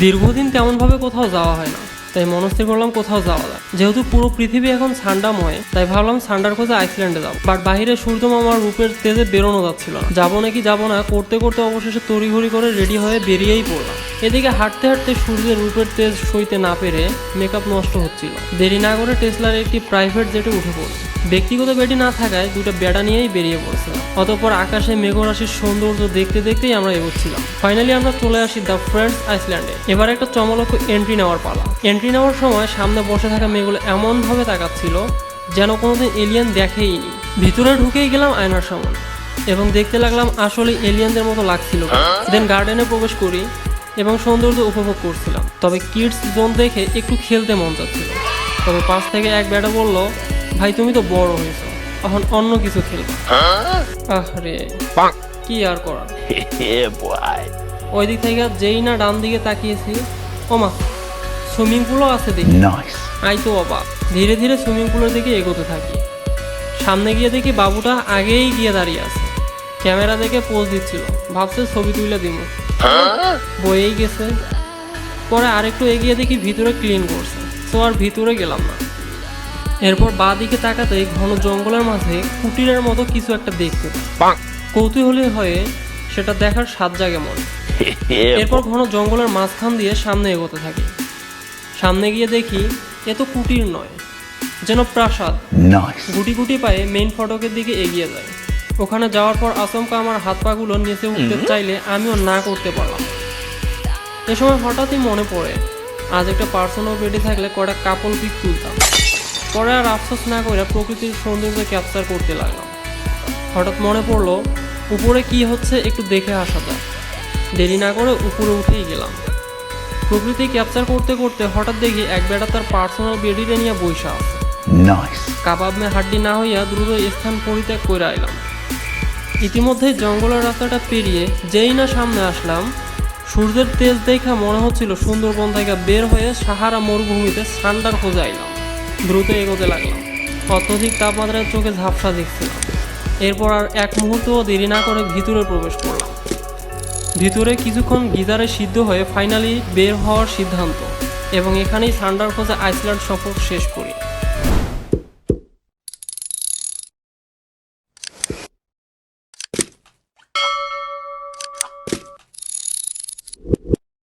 দীর্ঘদিন তেমনভাবে কোথাও যাওয়া হয় না। তাই মনস্থির করলাম কোথাও যাওয়া যায় যেহেতু পুরো পৃথিবী এখন ঠান্ডাময়, তাই ভাবলাম ঠান্ডার খোঁজে আইসল্যান্ডে যাব। বাট বাইরে সূর্য মামার রূপের তেজে বেরোনো যাচ্ছিল না। যাব নাকি যাব না, করতে করতে অবশেষে তড়িঘড়ি করে রেডি হয়ে বেরিয়েই পড়লাম। এদিকে হাঁটতে হাঁটতে সূর্যের রূপের তেজ সইতে না পেরে মেকআপ নষ্ট হচ্ছিল। দেরি না করে টেসলার একটি প্রাইভেট জেটে উঠে পড়ছে ব্যক্তিগত বেডি না থাকায় দুটো বেড়া নিয়েই বেরিয়ে পড়ছিলাম। অতঃপর আকাশে মেঘরাশির সৌন্দর্য দেখতে দেখতেই আমরা এগোচ্ছিলাম। ফাইনালি আমরা চলে আসি দ্য ফ্রেন্ডস আইসল্যান্ডে এবার একটা চমলক্ষ এন্ট্রি নেওয়ার পালা। এন্ট্রি নেওয়ার সময় সামনে বসে থাকা মেয়েগুলো এমনভাবে তাকাচ্ছিল যেন কোনোদিন এলিয়েন দেখেইনি ভিতরে ঢুকেই গেলাম আয়নার সামনে এবং দেখতে লাগলাম আসলে এলিয়েনদের মতো লাগছিল। দেন গার্ডেনে প্রবেশ করি এবং সৌন্দর্য উপভোগ করছিলাম। তবে কিডস জোন দেখে একটু খেলতে মন চাচ্ছিল। তবে পাশ থেকে এক ব্যাটা বলল ভাই তুমি তো বড় হয়েছো। এখন অন্য কিছু খেলবা আহ রে কি আর করার. ওই দিক থেকে যেই না ডান দিকে তাকিয়েছি ওমা সুইমিং পুলও আছে দেখি. আই তো অবাক। ধীরে ধীরে সুইমিং পুলের দিকে এগোতে থাকি। সামনে গিয়ে দেখি বাবুটা আগেই গিয়ে দাঁড়িয়ে আছে। ক্যামেরা দেখে পোজ দিচ্ছিল। ভাবছে ছবি তুলে দিব বয়েই গেছে। পরে আরেকটু এগিয়ে দেখি ভিতরে ক্লিন করছে। তো আর ভিতরে গেলাম না। এরপর বা দিকে তাকাতেই ঘন জঙ্গলের মাঝে কুটিরের মতো কিছু একটা দেখতে। কৌতূহলী হয়ে সেটা দেখার স্বাদ জাগে মনে। এরপর ঘন জঙ্গলের মাঝখান দিয়ে সামনে এগোতে থাকি। সামনে গিয়ে দেখি এ তো কুটির নয় যেন প্রাসাদ। গুটি গুটি পায়ে মেইন ফটকের দিকে এগিয়ে যায়। ওখানে যাওয়ার পর আচমকা আমার হাত পাগুলো নিচে উঠতে চাইলে আমিও না করতে পারলাম। এ সময় হঠাৎই মনে পড়ে আজ একটা পার্সোনাল বেডে থাকলে কয়টা কাপড় পিক তুলতাম। পরে আর আফসোস না করে প্রকৃতির সৌন্দর্য ক্যাপচার করতে লাগলাম। হঠাৎ মনে পড়ল উপরে কি হচ্ছে একটু দেখে আসা যাক। দেরি না করে উপরে উঠেই গেলাম। প্রকৃতি ক্যাপচার করতে করতে হঠাৎ দেখি এক বেটা তার পার্সোনাল বেডিতে নিয়ে বৈশা আছে। কাবাব মে হাড্ডি না হইয়া দ্রুত স্থান পরিত্যাগ করে আইলাম। ইতিমধ্যে জঙ্গলের রাস্তাটা পেরিয়ে যেই না সামনে আসলাম সূর্যের তেজ দেখা মনে হচ্ছিল সুন্দরবন থেকে বের হয়ে সাহারা মরুভূমিতে সান্ডার খোঁজে আইলাম। দ্রুত এগোতে লাগলাম। অত্যধিক তাপমাত্রায় চোখে ঝাপসা দেখছিলাম। এরপর আর এক মুহূর্তও দেরি না করে ভিতরে প্রবেশ করলাম। ভিতরে কিছুক্ষণ গিজারে সিদ্ধ হয়ে ফাইনালি বের হওয়ার সিদ্ধান্ত। এবং এখানেই সান্ডার খোঁজে আইসল্যান্ড সফর শেষ করি।